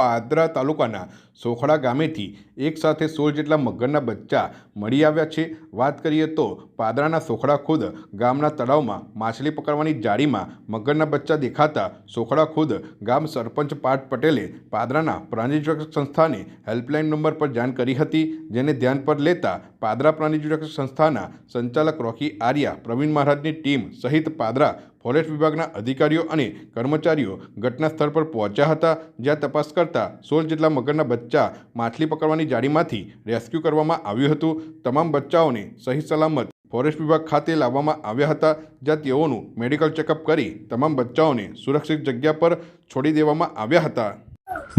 પાદરા તાલુકાના સોખડા ગામેથી એક સાથે સોળ જેટલા મગરના બચ્ચા મળી આવ્યા છે. વાત કરીએ તો પાદરાના સોખડા ખુદ ગામના તળાવમાં માછલી પકડવાની જાળીમાં મગરના બચ્ચા દેખાતા સોખડા ખુદ ગામ સરપંચ પાઠ પટેલે પાદરાના પ્રાણીજુરક્ષક સંસ્થાની હેલ્પલાઇન નંબર પર જાણ કરી હતી, જેને ધ્યાન પર લેતા પાદરા પ્રાણીજુરક્ષક સંસ્થાના સંચાલક રોકી આર્યા, પ્રવીણ મહારાજની ટીમ સહિત પાદરા ફોરેસ્ટ વિભાગના અધિકારીઓ અને કર્મચારીઓ ઘટના સ્થળ પર પહોંચ્યા હતા, જ્યાં તપાસ કરતા સોળ જેટલા મગરના બચ્ચા માછલી પકડવાની જાળીમાંથી રેસ્ક્યુ કરવામાં આવ્યું હતું. તમામ બચ્ચાઓને સહી સલામત ફોરેસ્ટ વિભાગ ખાતે લાવવામાં આવ્યા હતા, જ્યાં તેઓનું મેડિકલ ચેકઅપ કરી તમામ બચ્ચાઓને સુરક્ષિત જગ્યા પર છોડી દેવામાં આવ્યા હતા.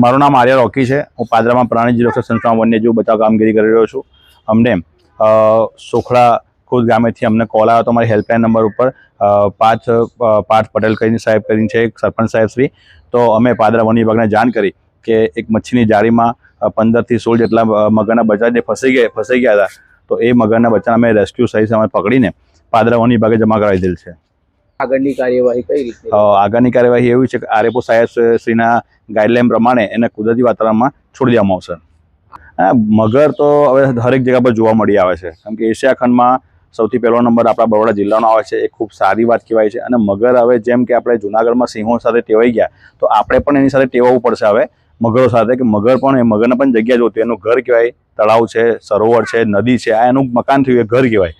મારું નામ આર્ય રોકી છે. હું પાદરામાં પ્રાણી સુરક્ષા સંસ્થામાં વન્યજીવ બચાવ કામગીરી કરી રહ્યો છું. અમને સોખડા ખુદ ગામેથી અમને કોલ આવ્યો હતો અમારી હેલ્પલાઇન નંબર ઉપર. પાર્થ પાર્થ પટેલ કરીને સાહેબ કરીને છે, એક સરપંચ સાહેબ શ્રી. તો અમે પાદરા વન વિભાગને જાણ કરી કે એક મચ્છીની જાળીમાં પંદરથી સોળ જેટલા મગરના જે ફસાઈ ગયા ફસાઈ ગયા હતા. તો એ મગરના બચ્ચાને અમે રેસ્ક્યુ સહિત અમે પકડીને પાદરાઓની ભાગે વિભાગે જમા કરાવી દીધેલ છે. આગળની કાર્યવાહી કઈ રીતે? આગળની કાર્યવાહી એવી છે કે આરએફઓ સાહેબ શ્રીના ગાઈડલાઈન પ્રમાણે એને કુદરતી વાતાવરણમાં છોડી દેવામાં આવશે. મગર તો હવે દરેક જગ્યા પર જોવા મળી આવે છે. કેમ કે એશિયા ખંડમાં સૌથી પહેલો નંબર આપણા બરોડા જિલ્લાનો આવે છે એ ખૂબ સારી વાત કહેવાય છે. અને મગર હવે જેમ કે આપણે જુનાગઢમાં સિંહો સાથે ટેવાઈ ગયા તો આપણે પણ એની સાથે ટેવાવું પડશે હવે. મગરો સાથે, કે મગર પણ એ મગરને પણ જગ્યા જોતી એનું ઘર કહેવાય, તળાવ છે, સરોવર છે, નદી છે, આ એનું મકાન થયું એ ઘર કહેવાય.